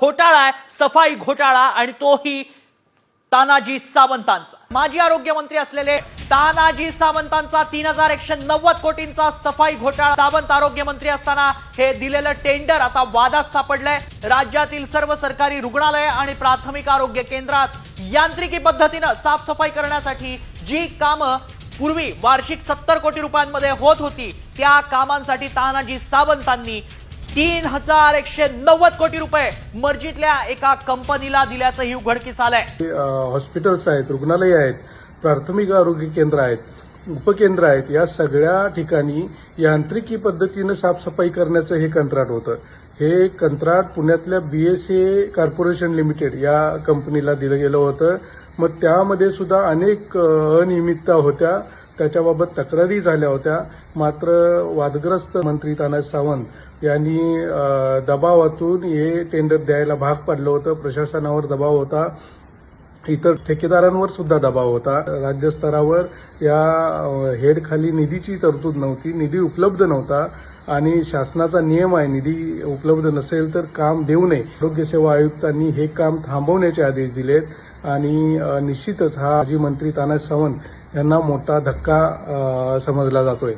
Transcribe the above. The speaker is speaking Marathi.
घोटाळा आहे सफाई घोटाळा आणि तोही तानाजी सावंतांचा. माजी आरोग्यमंत्री असलेले तानाजी सावंतांचा तीन हजार एकशे नव्वद कोटींचा सफाई घोटाळा. सावंत आरोग्यमंत्री असताना हे दिलेलं टेंडर आता वादात सापडलंय. राज्यातील सर्व सरकारी रुग्णालय आणि प्राथमिक आरोग्य केंद्रात यांत्रिकी पद्धतीनं साफसफाई करण्यासाठी जी कामं पूर्वी वार्षिक सत्तर कोटी रुपयांमध्ये होत होती त्या कामांसाठी तानाजी सावंतांनी तीन हजार एकशे नव्वद कोटी रुपये मर्जीतल्या एका कंपनीला दिल्याचंही उघडकीस आलंय. हॉस्पिटल्स आहेत रुग्णालय आहेत प्राथमिक आरोग्य केंद्र आहेत उपकेंद्र आहेत या सगळ्या ठिकाणी यांत्रिकी पद्धतीनं साफसफाई करण्याचं हे कंत्राट होतं. हे कंत्राट पुण्यातल्या B S A corporation limited या कंपनीला दिलं गेलं होतं. मग त्यामध्ये सुद्धा अनेक अनियमितता होत्या. त्याच्याबाबत तक्रारी झाल्या होत्या. मात्र वादग्रस्त मंत्री तानाजी सावंत यांनी दबावातून हे टेंडर द्यायला भाग पाडलं होतं. प्रशासनावर दबाव होता. इतर ठेकेदारांवर सुद्धा दबाव होता. राज्यस्तरावर या हेडखाली निधीची तरतूद नव्हती. निधी उपलब्ध नव्हता आणि शासनाचा नियम आहे निधी उपलब्ध नसेल तर काम देऊ नये. आरोग्य सेवा आयुक्तांनी हे काम थांबवण्याचे आदेश दिलेत आणि निश्चितच हा माजी मंत्री तानाजी सावंत यांना मोठा धक्का समजला जातोय.